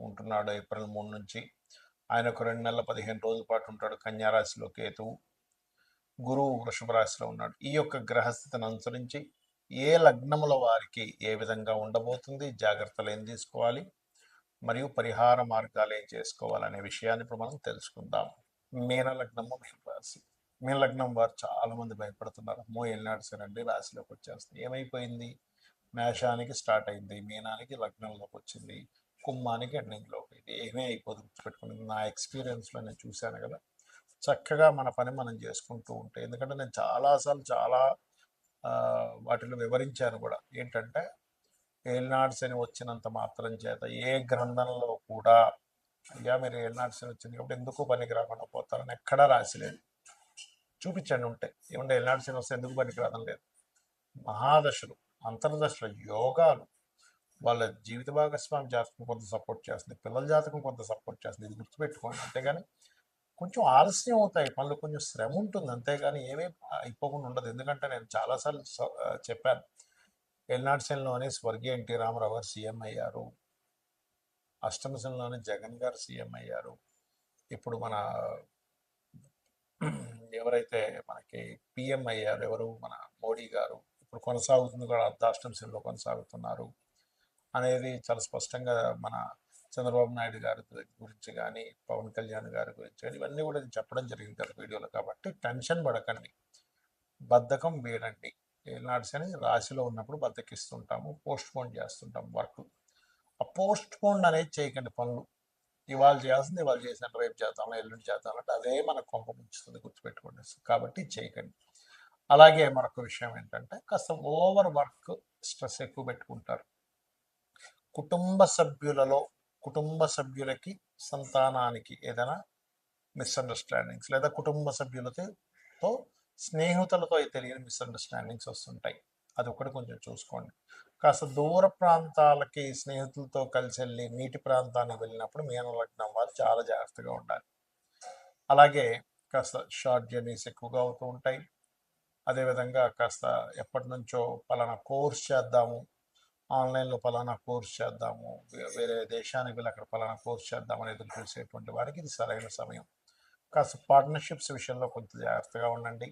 ఉంటున్నాడు ఏప్రిల్ మూడు నుంచి. ఆయన ఒక రెండు నెలల పదిహేను రోజుల పాటు ఉంటాడు కన్యారాశిలో కేతువు. గురువు వృషభ రాశిలో ఉన్నాడు. ఈ యొక్క గ్రహస్థితిని అనుసరించి ఏ లగ్నముల వారికి ఏ విధంగా ఉండబోతుంది జాగ్రత్తలు ఏం తీసుకోవాలి మరియు పరిహార మార్గాలు ఏం చేసుకోవాలనే విషయాన్ని ఇప్పుడు మనం తెలుసుకుందాం. మీన లగ్నము మీన రాశి. మీన లగ్నం వారు చాలామంది భయపడుతున్నారు. అమ్మో ఏళ్ళనాడు సరండి రాశిలోకి వచ్చేస్తుంది ఏమైపోయింది? మేషానికి స్టార్ట్ అయింది మీనానికి లగ్నంలోకి వచ్చింది. కుమ్మానికి ఎండింగ్లో ఇది ఏమీ అయిపోదు గుర్తుపెట్టుకుని నా ఎక్స్పీరియన్స్లో నేను చూశాను కదా! చక్కగా మన పని మనం చేసుకుంటూ ఉంటే ఎందుకంటే నేను చాలాసార్లు చాలా వాటిలో వివరించాను కూడా. ఏంటంటే ఏల్నాడ్స్ అని వచ్చినంత మాత్రం చేత ఏ గ్రంథంలో కూడా అయ్యా మీరు ఏల్నాడ్స్ అని వచ్చింది కాబట్టి ఎందుకు పనికి రాకుండా పోతారని ఎక్కడా రాసిలేదు చూపించండి ఉంటే. ఏమంటే ఏలినాడు అని వస్తే ఎందుకు పనికి రావడం లేదు? మహాదశలు అంతర్దశలు యోగాలు వాళ్ళ జీవిత భాగస్వామి జాతకం కొంత సపోర్ట్ చేస్తుంది పిల్లల జాతకం కొంత సపోర్ట్ చేస్తుంది ఇది గుర్తుపెట్టుకోండి. అంతేగాని కొంచెం ఆలస్యం అవుతాయి పనులు కొంచెం శ్రమ ఉంటుంది. అంతేగాని ఏమీ అయిపోకుండా ఉండదు. ఎందుకంటే నేను చాలాసార్లు చెప్పాను. ఎల్నాడ్సెన్లోనే స్వర్గీయ ఎన్టీ రామారావు గారు సీఎం అయ్యారు. అష్టమ జగన్ గారు సీఎం అయ్యారు. ఇప్పుడు మన ఎవరైతే మనకి పిఎం అయ్యారు ఎవరు? మన మోడీ గారు. ఇప్పుడు కొనసాగుతుంది కూడా అర్ధాష్టంశంలో కొనసాగుతున్నారు. అనేది చాలా స్పష్టంగా మన చంద్రబాబు నాయుడు గారి గురించి కానీ పవన్ కళ్యాణ్ గారి గురించి కానీ ఇవన్నీ కూడా చెప్పడం జరిగింది కదా వీడియోలో కాబట్టి టెన్షన్ పడకండి. బద్ధకం వేడండి ఏనాడు అని రాశిలో ఉన్నప్పుడు బద్దకిస్తుంటాము పోస్ట్ పోన్ చేస్తుంటాం వర్క్. ఆ పోస్ట్ పోన్ అనేది చేయకండి పనులు. ఇవాళ చేయాల్సింది ఇవాళ చేసినట్టు రేపు చేద్దాం ఎల్లుండి చేద్దాం అంటే అదే మనకు కొంప ముంచుతుంది గుర్తుపెట్టుకోండి. కాబట్టి చేయకండి. అలాగే మరొక విషయం ఏంటంటే కాస్త ఓవర్ వర్క్ స్ట్రెస్ ఎక్కువ పెట్టుకుంటారు. కుటుంబ సభ్యులలో కుటుంబ సభ్యులకి సంతానానికి ఏదైనా మిస్అండర్స్టాండింగ్స్ లేదా కుటుంబ సభ్యులతో స్నేహితులతో తెలియని మిస్అండర్స్టాండింగ్స్ వస్తుంటాయి. అది ఒకటి కొంచెం చూసుకోండి. కాస్త దూర ప్రాంతాలకి స్నేహితులతో కలిసి వెళ్ళి నీటి ప్రాంతానికి వెళ్ళినప్పుడు మీనలగ్నం వారు చాలా జాగ్రత్తగా ఉండాలి. అలాగే కాస్త షార్ట్ జర్నీస్ ఎక్కువగా అవుతూ ఉంటాయి. అదేవిధంగా కాస్త ఎప్పటి నుంచో పలానా కోర్స్ చేద్దాము ఆన్లైన్లో ఫలానా కోర్స్ చేద్దాము. వేరే దేశానికి వెళ్ళి అక్కడ ఫలానా కోర్స్ చేద్దామని ఎదురు చూసేటువంటి వారికి ఇది సరైన సమయం. కాస్త పార్ట్నర్షిప్స్ విషయంలో కొంత జాగ్రత్తగా ఉండండి.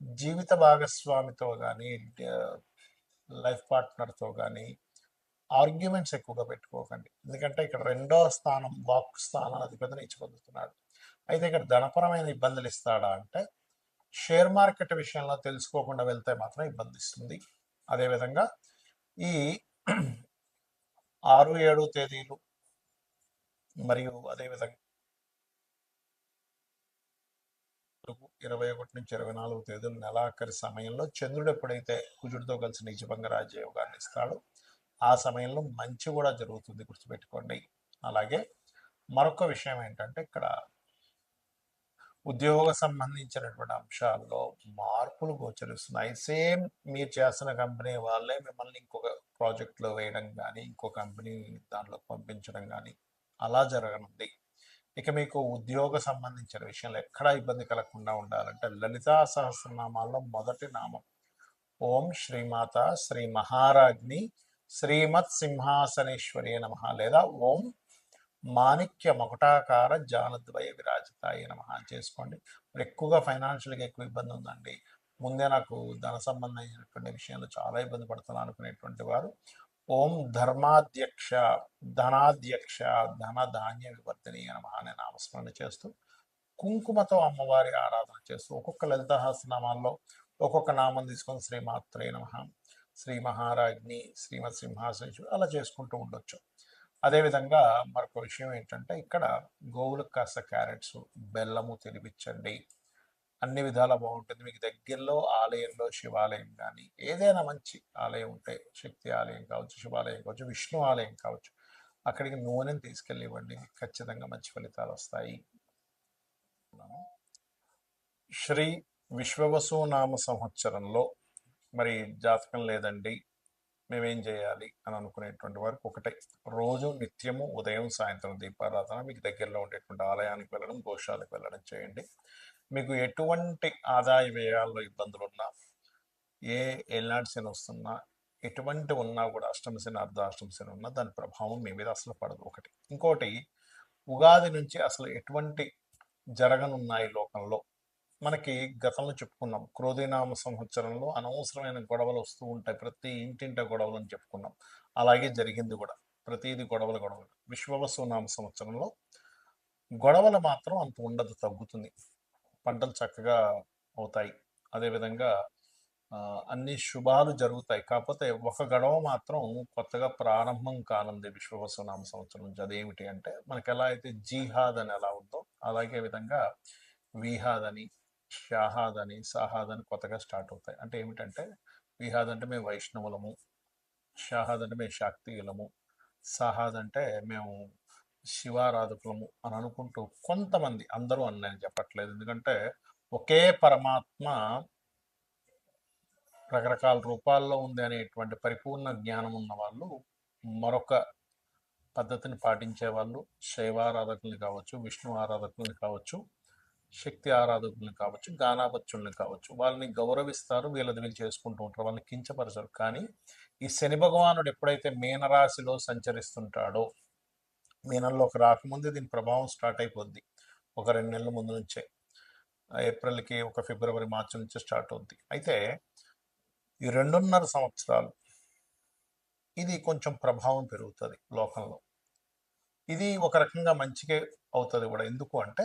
జీవిత భాగస్వామితో కానీ లైఫ్ పార్ట్నర్తో కానీ ఆర్గ్యుమెంట్స్ ఎక్కువగా పెట్టుకోకండి. ఎందుకంటే ఇక్కడ రెండో స్థానం వాక్ స్థానం అధిపతిని ఇచ్చి పొందుతున్నాడు అయితే ఇక్కడ ధనపరమైన ఇబ్బందులు ఇస్తాడా అంటే షేర్ మార్కెట్ విషయంలో తెలుసుకోకుండా వెళ్తే మాత్రం ఇబ్బంది ఇస్తుంది అదేవిధంగా ఈ ఆరు ఏడు తేదీలు మరియు అదేవిధంగా ఇరవై ఒకటి నుంచి ఇరవై నాలుగు తేదీలు నెలాఖరి సమయంలో చంద్రుడు ఎప్పుడైతే కుజుడితో కలిసి నిజభంగ రాజయోగాన్ని ఇస్తాడో ఆ సమయంలో మంచి కూడా జరుగుతుంది గుర్తుపెట్టుకోండి. అలాగే మరొక విషయం ఏంటంటే ఇక్కడ ఉద్యోగ సంబంధించినటువంటి అంశాల్లో మార్పులు గోచరిస్తున్నాయి. సేమ్ మీరు చేస్తున్న కంపెనీ వాళ్ళే మిమ్మల్ని ఇంకొక ప్రాజెక్ట్లో వేయడం కానీ ఇంకో కంపెనీ దాంట్లో పంపించడం కానీ అలా జరగనుంది. ఇక మీకు ఉద్యోగ సంబంధించిన విషయంలో ఎక్కడా ఇబ్బంది కలగకుండా ఉండాలంటే లలితా సహస్రనామాల్లో మొదటి నామం ఓం శ్రీమాత శ్రీ మహారాజ్ని శ్రీమత్ సింహాసనేశ్వరి నమ లేదా ఓం మాణిక్య మకుటాకార జానద్వయ విరాజితాయి నమ చేసుకోండి. మరి ఎక్కువగా ఫైనాన్షియల్గా ఎక్కువ ఇబ్బంది ఉందండి. ముందే నాకు ధన సంబంధమైనటువంటి విషయంలో చాలా ఇబ్బంది పడుతున్నాను అనుకునేటువంటి వారు. ఓం ధర్మాధ్యక్ష ధనాధ్యక్ష ధన ధాన్య వివర్ధనీయ నమ అనే నామస్మరణ చేస్తూ కుంకుమతో అమ్మవారి ఆరాధన చేస్తూ ఒక్కొక్క లలితహాసనామాల్లో ఒక్కొక్క నామం తీసుకొని శ్రీమాత్రే నమ శ్రీ మహారాజ్ని శ్రీమత్ సింహాసనేశ్వరి అలా చేసుకుంటూ ఉండొచ్చు. అదేవిధంగా మరొక విషయం ఏంటంటే ఇక్కడ గోవులకు కాస్త క్యారెట్స్ బెల్లము తినిపించండి. అన్ని విధాలా బాగుంటుంది. మీకు దగ్గరలో ఆలయంలో శివాలయం కానీ ఏదైనా మంచి ఆలయం ఉంటే శక్తి ఆలయం కావచ్చు శివాలయం కావచ్చు విష్ణు ఆలయం కావచ్చు అక్కడికి నూనెని తీసుకెళ్ళి ఇవ్వండి ఖచ్చితంగా మంచి ఫలితాలు వస్తాయి. శ్రీ విశ్వవసు నామ సంవత్సరంలో మరి జాతకం లేదండి. మేమేం చేయాలి అని అనుకునేటువంటి వరకు ఒకటే. రోజు నిత్యము ఉదయం సాయంత్రం దీపారాధన మీకు దగ్గరలో ఉండేటువంటి ఆలయానికి వెళ్ళడం గోశాలకు వెళ్ళడం చేయండి. మీకు ఎటువంటి ఆదాయ వ్యయాల్లో ఇబ్బందులు ఉన్నా ఏ ఏళ్ళనాటి శని వస్తున్నా ఎటువంటి ఉన్నా కూడా అష్టమ శని అర్ధాష్టమ శని ఉన్నా దాని ప్రభావం మీ మీద అసలు పడదు. ఒకటి. ఇంకోటి ఉగాది నుంచి అసలు ఎటువంటి జరగనున్నాయి లోకంలో మనకి గతంలో చెప్పుకున్నాం. క్రోధినామ సంవత్సరంలో అనవసరమైన గొడవలు వస్తూ ఉంటాయి. ప్రతి ఇంటింట గొడవలు అని చెప్పుకున్నాం. అలాగే జరిగింది కూడా. ప్రతిదీ గొడవలు గొడవలు. విశ్వవసు నామ సంవత్సరంలో గొడవలు మాత్రం అంత ఉండదు తగ్గుతుంది. పంటలు చక్కగా అవుతాయి. అదేవిధంగా అన్ని శుభాలు జరుగుతాయి. కాకపోతే ఒక గొడవ మాత్రం కొత్తగా ప్రారంభం కానుంది విశ్వవసనామ సంవత్సరం నుంచి. అదేమిటి అంటే మనకి ఎలా అయితే జీహాద్ అని ఎలా ఉందో అలాగే విధంగా విహాద్ అని షాహాద్ అని సాహాద్ అని కొత్తగా స్టార్ట్ అవుతాయి. అంటే ఏమిటంటే విహాద్ అంటే మేము వైష్ణవులము షాహాద్ అంటే మేము శాక్తియులము సాహాద్ అంటే మేము శివారాధకులము అని అనుకుంటూ కొంతమంది అందరూ అని నేను చెప్పట్లేదు. ఎందుకంటే ఒకే పరమాత్మ రకరకాల రూపాల్లో ఉంది అనేటువంటి పరిపూర్ణ జ్ఞానం ఉన్న వాళ్ళు మరొక పద్ధతిని పాటించే వాళ్ళు శైవారాధకుల్ని కావచ్చు విష్ణు ఆరాధకుల్ని కావచ్చు శక్తి ఆరాధకుల్ని కావచ్చు గానాపత్యుల్ని కావచ్చు వాళ్ళని గౌరవిస్తారు వీళ్ళది వీళ్ళు చేసుకుంటూ ఉంటారు వాళ్ళని కించపరచరు కానీ ఈ శని భగవానుడు ఎప్పుడైతే మీనరాశిలో సంచరిస్తుంటాడో మీనంలోకి రాకముందే దీని ప్రభావం స్టార్ట్ అయిపోద్ది. ఒక రెండు నెలల ముందు నుంచే. ఏప్రిల్కి ఒక ఫిబ్రవరి మార్చి నుంచి స్టార్ట్ అవుద్ది. అయితే ఈ రెండున్నర సంవత్సరాలు ఇది కొంచెం ప్రభావం పెరుగుతుంది లోకంలో. ఇది ఒక రకంగా మంచిగా అవుతుంది కూడా. ఎందుకు అంటే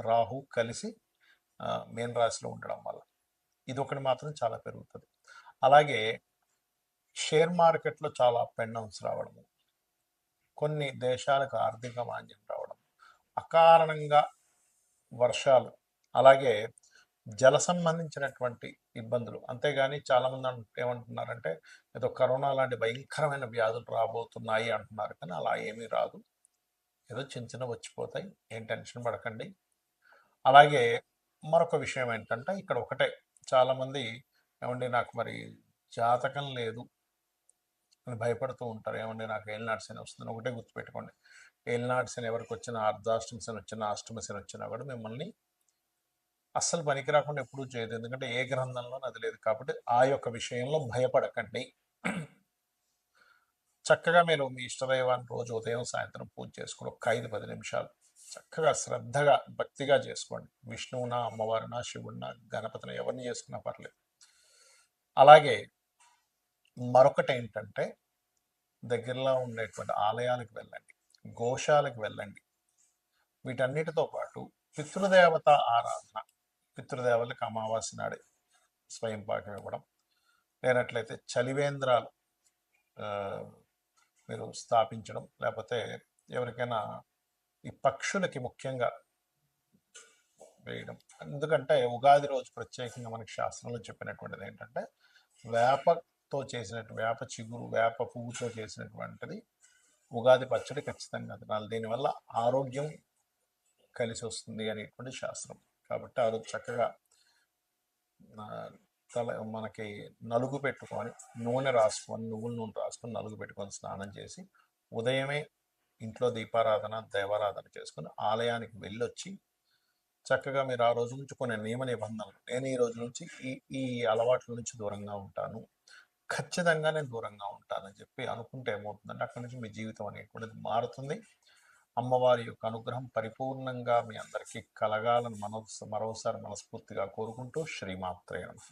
రాహు కలిసి మేన్ రాశిలో ఉండడం వల్ల. ఇది ఒకటి మాత్రం చాలా పెరుగుతుంది. అలాగే షేర్ మార్కెట్లో చాలా అప్ అండ్ డౌన్స్ రావడము కొన్ని దేశాలకు ఆర్థిక మాంద్యం రావడం అకారణంగా వర్షాలు అలాగే జల సంబంధించినటువంటి ఇబ్బందులు. అంతేగాని చాలామంది ఏమంటున్నారంటే ఏదో కరోనా లాంటి భయంకరమైన వ్యాధులు రాబోతున్నాయి అంటున్నారు. కానీ అలా ఏమీ రాదు. ఏదో చిన్న చిన్న వచ్చిపోతాయి. ఏం టెన్షన్ పడకండి. అలాగే మరొక విషయం ఏంటంటే ఇక్కడ ఒకటే. చాలామంది ఏమండి నాకు మరి జాతకం లేదు అని భయపడుతూ ఉంటారు. ఏమండి నాకు ఏలినాడు శని వస్తుంది ఒకటే గుర్తుపెట్టుకోండి. ఏలినాడు శని ఎవరికి వచ్చినా అర్ధాష్టమ శని వచ్చినా అష్టమ శని వచ్చినా కూడా మిమ్మల్ని అస్సలు పనికి రాకుండా ఎప్పుడూ చేయదు. ఎందుకంటే ఏ గ్రంథంలో అది లేదు కాబట్టి ఆ యొక్క విషయంలో భయపడకండి. చక్కగా మీరు మీ ఇష్టదైవాన్ని రోజు ఉదయం సాయంత్రం పూజ చేసుకోండి ఒక ఐదు పది నిమిషాలు చక్కగా శ్రద్ధగా భక్తిగా చేసుకోండి. విష్ణువునా అమ్మవారినా శివుడినా గణపతిని ఎవరిని చేసుకున్నా పర్లేదు. అలాగే మరొకటి ఏంటంటే దగ్గరలో ఉండేటువంటి ఆలయాలకు వెళ్ళండి. గోశాలకు వెళ్ళండి. వీటన్నిటితో పాటు పితృదేవత ఆరాధన పితృదేవతలకు అమావాస్య నాడే స్వయం పాకం ఇవ్వడం లేనట్లయితే చలివేంద్రాలు మీరు స్థాపించడం లేకపోతే ఎవరికైనా ఈ పక్షులకి ముఖ్యంగా వేయడం. ఎందుకంటే ఉగాది రోజు ప్రత్యేకంగా మనకి శాస్త్రంలో చెప్పినటువంటిది ఏంటంటే వేపతో చేసినట్టు వేప చిగురు వేప పువ్వుతో చేసినటువంటిది ఉగాది పచ్చడి ఖచ్చితంగా తినాలి. దీనివల్ల ఆరోగ్యం కలిసి వస్తుంది అనేటువంటి శాస్త్రం. కాబట్టి ఆ రోజు చక్కగా తల మనకి నలుగు పెట్టుకొని నూనె రాసుకొని నువ్వుల నూనె రాసుకొని నలుగు పెట్టుకొని స్నానం చేసి ఉదయమే ఇంట్లో దీపారాధన దేవారాధన చేసుకుని ఆలయానికి వెళ్ళొచ్చి చక్కగా మీరు ఆ రోజు నుంచి కొన్ని నియమ నిబంధనలు నేను ఈ రోజు నుంచి ఈ ఈ అలవాట్ల నుంచి దూరంగా ఉంటాను. ఖచ్చితంగా నేను దూరంగా ఉంటానని చెప్పి అనుకుంటే ఏమవుతుందంటే అక్కడి నుంచి మీ జీవితం అనేటువంటిది మారుతుంది. అమ్మవారి యొక్క అనుగ్రహం పరిపూర్ణంగా మీ అందరికీ కలగాలని మనో మరోసారి మనస్ఫూర్తిగా కోరుకుంటూ శ్రీమాత్రే నమః.